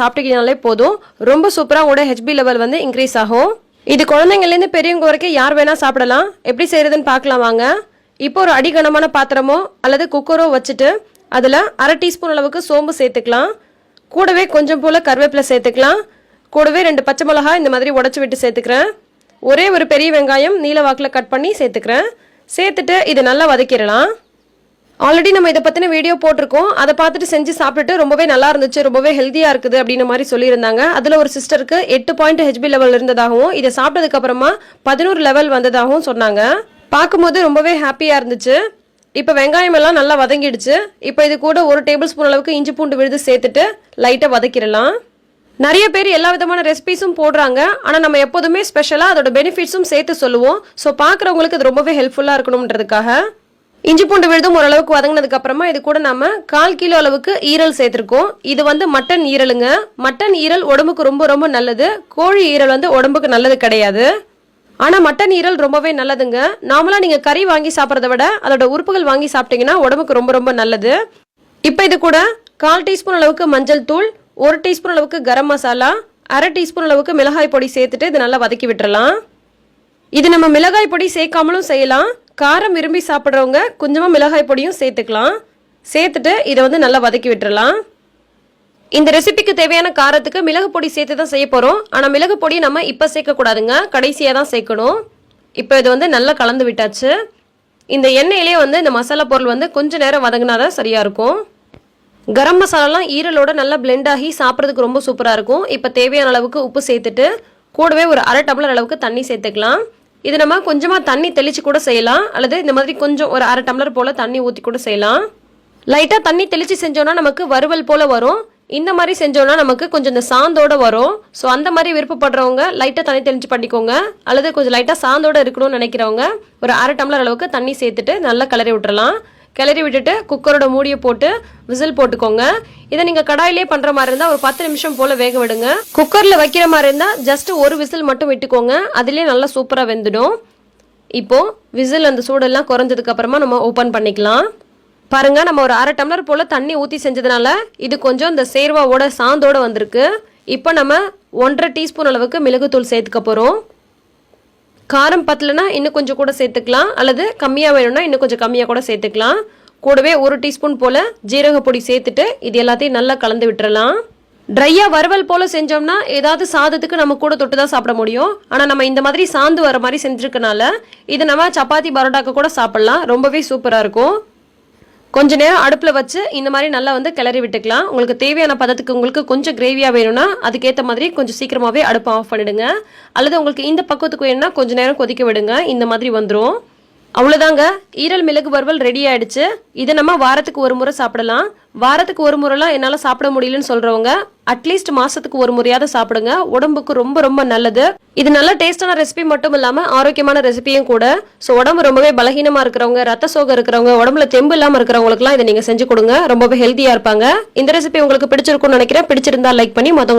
சாப்பிட்டீங்கனாலே போதும். ரொம்ப சூப்பராக உங்களோட ஹெச்பி லெவல் வந்து இன்க்ரீஸ் ஆகும். இது குழந்தைங்கள்லேருந்து பெரியவங்க வரைக்கும் யார் வேணால் சாப்பிடலாம். எப்படி செய்கிறதுன்னு பார்க்கலாம் வாங்க. இப்போ ஒரு அடிகனமான பாத்திரமோ அல்லது குக்கரோ வச்சுட்டு அதில் அரை டீஸ்பூன் அளவுக்கு சோம்பு சேர்த்துக்கலாம். கூடவே கொஞ்சம் போல் கருவேப்பிலை சேர்த்துக்கலாம். கூடவே ரெண்டு பச்சை மிளகா இந்த மாதிரி உடச்சி விட்டு சேர்த்துக்கிறேன். ஒரே ஒரு பெரிய வெங்காயம் நீல வாக்கில் கட் பண்ணி சேர்த்துக்கிறேன். சேர்த்துட்டு இதை நல்லா வதக்கிடலாம். ஆல்ரெடி நம்ம இதை பற்றின வீடியோ போட்டிருக்கோம். அதை பார்த்துட்டு செஞ்சு சாப்பிட்டுட்டு ரொம்பவே நல்லா இருந்துச்சு ரொம்பவே ஹெல்த்தியாக இருக்குது அப்படின்ற மாதிரி சொல்லியிருந்தாங்க. அதில் ஒரு சிஸ்டருக்கு எட்டு பாயிண்ட் ஹெச்பி லெவல் இருந்ததாகவும் இதை சாப்பிட்டதுக்கு அப்புறமா பதினோரு லெவல் வந்ததாகவும் சொன்னாங்க. பார்க்கும்போது ரொம்பவே ஹாப்பியாக இருந்துச்சு. இப்போ வெங்காயம் எல்லாம் நல்லா வதங்கிடுச்சு. இப்போ இது கூட ஒரு டேபிள் ஸ்பூன் அளவுக்கு இஞ்சி பூண்டு விழுது சேர்த்துட்டு லைட்டாக வதக்கிடலாம். நிறைய பேர் எல்லா விதமான ரெசிபிஸும் போடுறாங்க. ஆனால் நம்ம எப்போதுமே ஸ்பெஷலாக அதோட பெனிஃபிட்ஸும் சேர்த்து சொல்லுவோம். ஸோ பார்க்குறவங்களுக்கு அது ரொம்பவே ஹெல்ப்ஃபுல்லாக இருக்கணுன்றதுக்காக இஞ்சி பூண்டு விழுதும் ஓரளவுக்கு வதங்கினதுக்கு அப்புறமா இது கூட நம்ம கால் கிலோ அளவுக்கு ஈரல் சேர்த்துருக்கோம். இது வந்து மட்டன் ஈரலுங்க. மட்டன் ஈரல் உடம்புக்கு ரொம்ப ரொம்ப நல்லது. கோழி ஈரல் வந்து உடம்புக்கு நல்லது கிடையாது. ஆனால் மட்டன் ஈரல் ரொம்பவே நல்லதுங்க. நார்மலாக நீங்கள் கறி வாங்கி சாப்பிட்றத விட அதோட உறுப்புகள் வாங்கி சாப்பிட்டீங்கன்னா உடம்புக்கு ரொம்ப ரொம்ப நல்லது. இப்போ இது கூட கால் டீஸ்பூன் அளவுக்கு மஞ்சள் தூள் ஒரு டீஸ்பூன் அளவுக்கு கரம் மசாலா அரை டீஸ்பூன் அளவுக்கு மிளகாய் பொடி சேர்த்துட்டு இது நல்லா வதக்கி விட்டுறலாம். இது நம்ம மிளகாய் பொடி சேர்க்காமலும் செய்யலாம். காரம் விரும்பி சாப்பிட்றவங்க கொஞ்சமாக மிளகாய் பொடியும் சேர்த்துக்கலாம். சேர்த்துட்டு இதை வந்து நல்லா வதக்கி விட்டுறலாம். இந்த ரெசிபிக்கு தேவையான காரத்துக்கு மிளகு பொடி சேர்த்து தான் செய்ய போகிறோம் ஆனால் மிளகு பொடி நம்ம இப்போ சேர்க்கக்கூடாதுங்க. கடைசியாக தான் சேர்க்கணும். இப்போ இது வந்து நல்லா கலந்து விட்டாச்சு. இந்த எண்ணெயிலே வந்து இந்த மசாலா பொருள் வந்து கொஞ்ச நேரம் வதங்கினா தான் சரியாக இருக்கும். கரம் மசாலாலாம் ஈரலோட நல்லா பிளெண்ட் ஆகி சாப்பிட்றதுக்கு ரொம்ப சூப்பராக இருக்கும். இப்போ தேவையான அளவுக்கு உப்பு சேர்த்துட்டு கூடவே ஒரு அரை டம்ளர் அளவுக்கு தண்ணி சேர்த்துக்கலாம். இது நம்ம கொஞ்சமாக தண்ணி தெளித்து கூட செய்யலாம். அல்லது இந்த மாதிரி கொஞ்சம் ஒரு அரை டம்ளர் போல் தண்ணி ஊற்றி கூட செய்யலாம். லைட்டாக தண்ணி தெளித்து செஞ்சோன்னா நமக்கு வறுவல் போல் வரும். இந்த மாதிரி செஞ்சோன்னா நமக்கு கொஞ்சம் இந்த சாந்தோட வரும். ஸோ அந்த மாதிரி விருப்பப்படுறவங்க லைட்டாக தண்ணி தெளிச்சு பண்ணிக்கோங்க. அல்லது கொஞ்சம் லைட்டாக சாந்தோட இருக்கணும்னு நினைக்கிறவங்க ஒரு அரை டம்ளர் அளவுக்கு தண்ணி சேர்த்துட்டு நல்லா கிளறி விட்டுறலாம். கிளறி விட்டுட்டு குக்கரோட மூடியை போட்டு விசில் போட்டுக்கோங்க. இதை நீங்கள் கடாயிலே பண்ணுற மாதிரி இருந்தால் ஒரு பத்து நிமிஷம் போல் வேக விடுங்க. குக்கரில் வைக்கிற மாதிரி இருந்தால் ஜஸ்ட் ஒரு விசில் மட்டும் விட்டுக்கோங்க. அதுலேயே நல்லா சூப்பராக வெந்துடும். இப்போ விசில் அந்த சூடெல்லாம் குறைஞ்சதுக்கு அப்புறமா நம்ம ஓப்பன் பண்ணிக்கலாம். பாருங்க நம்ம ஒரு அரை டம்ளர் போல் தண்ணி ஊற்றி செஞ்சதுனால இது கொஞ்சம் இந்த சேர்வாவோட சாந்தோட வந்திருக்கு. இப்போ நம்ம ஒன்றரை டீஸ்பூன் அளவுக்கு மிளகுத்தூள் சேர்த்துக்க போகிறோம் காரம் பத்தலைன்னா இன்னும் கொஞ்சம் கூட சேர்த்துக்கலாம். அல்லது கம்மியாக வேணும்னா இன்னும் கொஞ்சம் கம்மியாக கூட சேர்த்துக்கலாம். கூடவே ஒரு டீஸ்பூன் போல் ஜீரக பொடி சேர்த்துட்டு இது எல்லாத்தையும் நல்லா கலந்து விட்டுறலாம். ட்ரையாக வறுவல் போல் செஞ்சோம்னா ஏதாவது சாதத்துக்கு நம்ம கூட தொட்டு தான் சாப்பிட முடியும். ஆனால் நம்ம இந்த மாதிரி சாந்து வர மாதிரி செஞ்சுருக்கனால இது நம்ம சப்பாத்தி பரோட்டாக்கு கூட சாப்பிட்லாம். ரொம்பவே சூப்பராக இருக்கும். கொஞ்ச நேரம் அடுப்பில் வச்சு இந்த மாதிரி நல்லா வந்து கிளறி விட்டுக்கலாம். உங்களுக்கு தேவையான பதத்துக்கு உங்களுக்கு கொஞ்சம் கிரேவியாக வேணும்னா அதுக்கேற்ற மாதிரி கொஞ்சம் சீக்கிரமாகவே அடுப்பை ஆஃப் பண்ணிடுங்க. அல்லது உங்களுக்கு இந்த பக்கத்துக்கு வேணும்னா கொஞ்சம் நேரம் கொதிக்க விடுங்க. இந்த மாதிரி வந்துடும் அவ்வளோதாங்க ஈரல் மிளகு வறுவல் ரெடி ஆயிடுச்சு. இதை நம்ம வாரத்துக்கு ஒரு முறை சாப்பிடலாம். வாரத்துக்கு ஒரு முறைலாம் என்னால் சாப்பிட முடியலன்னு சொல்கிறவங்க அட்லீஸ்ட் மாதத்துக்கு ஒரு முறையாவது சாப்பிடுங்க. உடம்புக்கு ரொம்ப ரொம்ப நல்லது. இது நல்ல டேஸ்டான ரெசிபி மட்டும் இல்லாமல் ஆரோக்கியமான ரெசிபியும் கூட. ஸோ உடம்பு ரொம்பவே பலகீனமாக இருக்கிறவங்க ரத்த சோகம் இருக்கிறவங்க உடம்புல தெம்பு இல்லாமல் இருக்கிறவங்களுக்குலாம் இதை நீங்கள் செஞ்சு கொடுங்க. ரொம்பவே ஹெல்த்தியாக இருப்பாங்க. இந்த ரெசிபி உங்களுக்கு பிடிச்சிருக்கும்னு நினைக்கிறேன். பிடிச்சிருந்தா லைக் பண்ணி மற்றவங்க